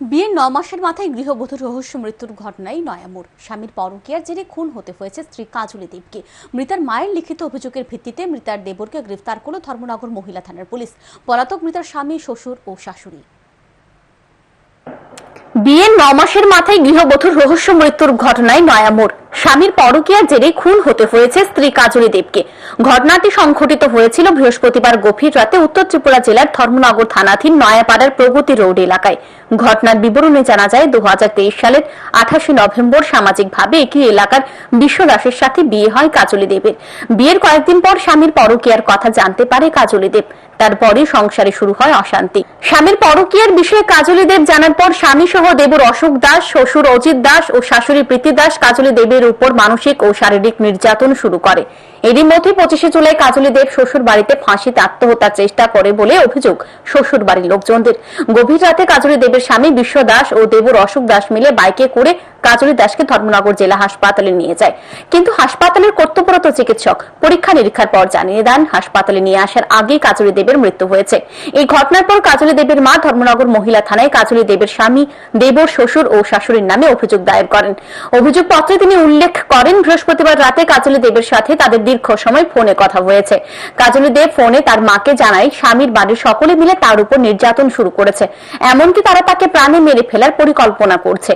বিয়ের ন মাসের মাথায় গৃহবধূর রহস্য মৃত্যুর ঘটনায় নয়ামুর। স্বামীর পরকীয়ার জেরে খুন হতে হয়েছে স্ত্রী কাজলি দেবকে। মৃতার মায়ের লিখিত অভিযোগের ভিত্তিতে মৃতার দেবরকে গ্রেফতার করল ধর্মনগর মহিলা থানার পুলিশ। পলাতক মৃতার স্বামী, শ্বশুর ও শাশুড়ি। বিয়ের ন মাসের মাথায় গৃহবধূর রহস্য মৃত্যুর ঘটনায় নয়ামোড় স্বামীর পরকীয়ার জেরে খুন হতে হয়েছে স্ত্রী কাজলী দেবকে। ঘটনাটি সংঘটিত হয়েছিল বৃহস্পতিবার গভীর রাতে উত্তর ত্রিপুরা জেলার ধর্মনগর থানাধীন নয়াপাড়ার প্রগতি রোড এলাকায়। ঘটনার বিবরণে জানা যায় দু হাজার তেইশ সালের আঠাশে নভেম্বর সামাজিকভাবে একই এলাকার বিশ্বদাসের সাথে বিয়ে হয় কাজলী দেবের। বিয়ের কয়েকদিন পর স্বামীর পরকীয়ার কথা জানতে পারে কাজলী দেব। তারপরে সংসারে শুরু হয় অশান্তি। স্বামীর পরকীয়ার বিষয়ে কাজলী দেব জানার পর স্বামী সহ দেবর অশোক দাস, শ্বশুর অজিত দাস ও শাশুড়ি প্রীতি দাস কাজলী দেবের উপর মানসিক ও শারীরিক নির্যাতন শুরু করে। এরই মধ্যে পঁচিশে জুলাই কাজলী দেব শ্বশুর বাড়িতে ফাঁসিতে আত্মহত্যার চেষ্টা করে বলে অভিযোগ শ্বশুর বাড়ির লোকজনদের। গভীর রাতে কাজলী দেবের স্বামী বিশ্ব দাস ও দেবর অশোক দাস মিলে বাইকে করে কাজলী দাসকে ধর্মনগর জেলা হাসপাতালে নিয়ে যায়। কিন্তু হাসপাতালের কর্তব্যরত চিকিৎসক পরীক্ষা নিরীক্ষার পর জানিয়ে দেন, হাসপাতালে নিয়ে আসার আগেই কাজলী দেবের মৃত্যু হয়েছে। এই ঘটনার পর কাজলী দেবের মা ধর্মনগর মহিলা থানায় কাজলী দেবের স্বামী, দেবর শ্বশুর ও শাশুড়ির নামে অভিযোগ দায়ের করেন। অভিযোগপত্রে তিনি উল্লেখ করেন, বৃহস্পতিবার রাতে কাজলী দেবের সাথে তাদের দীর্ঘ সময় ফোনে কথা হয়েছে। কাজলী দেব ফোনে তার মাকে জানায়, স্বামীর বাড়ির সকলে মিলে তার উপর নির্যাতন শুরু করেছে। এমনকি তারা তাকে প্রাণে মেরে ফেলার পরিকল্পনা করছে।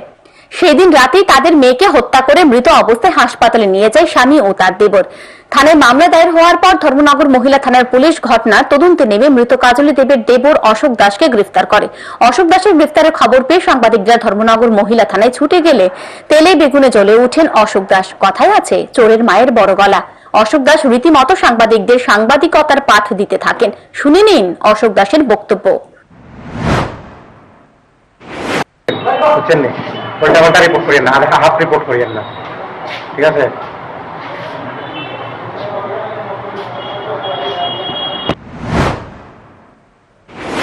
সেদিন রাতেই তাদের মেয়েকে হত্যা করে মৃত অবস্থায় হাসপাতালে নিয়ে যায় স্বামী ও তার দেবর। থানায় মামলা দায়ের হওয়ার পর ধর্মনগর মহিলা থানার পুলিশ ঘটনার তদন্তে নেমে মৃত কাজলী দেবের দেবর অশোক দাসকে গ্রেফতার করে। অশোক দাসের গ্রেফতারের খবর পেয়ে সাংবাদিকরা ধর্মনগর মহিলা থানায় ছুটে গেলে তেলে বেগুনে জ্বলে উঠেন অশোক দাস। কথায় আছে, চোরের মায়ের বড় গলা। অশোক দাস রীতিমতো সাংবাদিকদের সাংবাদিকতার পাঠ দিতে থাকেন। শুনে নিন অশোক দাসের বক্তব্য। উল্টা পাল্টা রিপোর্ট করিয়েন না হাফ রিপোর্ট করিয়েন না। ঠিক আছে?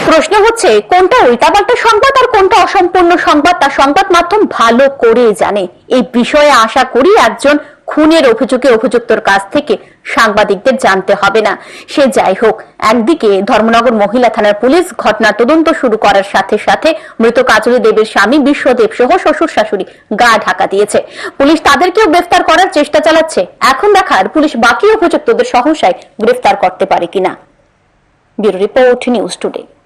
প্রশ্ন হচ্ছে, কোনটা উল্টাপাল্টা সংবাদ আর কোনটা অসম্পূর্ণ সংবাদ? তা সংবাদ মাধ্যম ভালো করে জানে। এই বিষয়ে আশা করি একজন খুনের অভিযোগে অভিযুক্তর কাছ থেকে সাংবাদিকদের জানতে হবে না। সে যাই হোক, একদিকে ধর্মনগর মহিলা থানার পুলিশ ঘটনার তদন্ত শুরু করার সাথে সাথে মৃত কাজলী দেবের স্বামী বিশ্বদেব সহ শ্বশুর শাশুড়ি গা ঢাকা দিয়েছে। পুলিশ তাদেরকেও গ্রেফতার করার চেষ্টা চালাচ্ছে। এখন দেখার পুলিশ বাকি অভিযুক্তদের সহসায় গ্রেফতার করতে পারে কিনা। Bureau report news today.